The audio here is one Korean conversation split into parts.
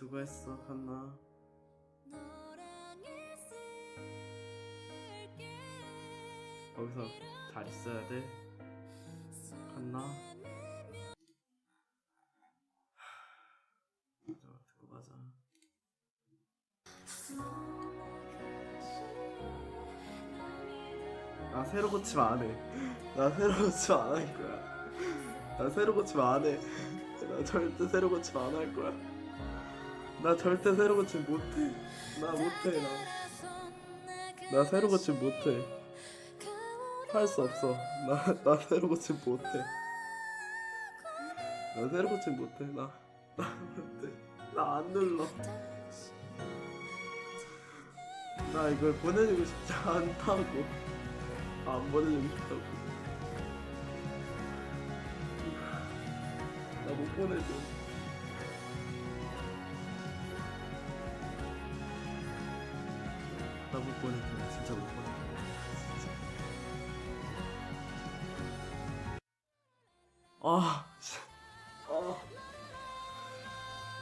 수고했어 칸나. 거기서 잘 있어야 돼. 칸나. 자 듣고 가자. 나 새로 고치면 안해 나 새로 고치면 안할 거야. 나 새로 고치면 안해나 절대 새로 고치면 안할 거야 나 절대 새로 고치면 못해. 나 못해 나, 나 새로 고치면 못해. 할 수 없어. 나, 나 새로 고치면 못해. 나 새로 고치면 못해. 나, 나 못해. 나 안 눌러. 나 이걸 보내주고 싶지 않다고. 안 보내주고 싶다고. 나 못 보내줘 나못 보내줘 진짜 못 보내줘 진짜. 아. 아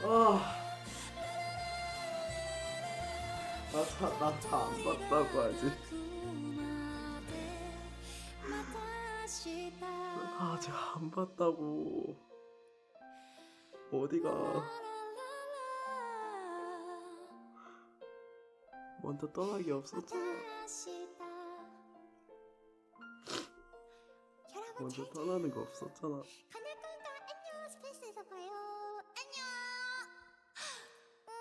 아. 나다나다안 봤다고 하지 나 아직 안 봤다고 어디가 먼저 떠나기 없었잖아 먼저 떠나는 거 없었잖아. 가늘건가 안녕 스페이스에서 봐요. 안녕. 음...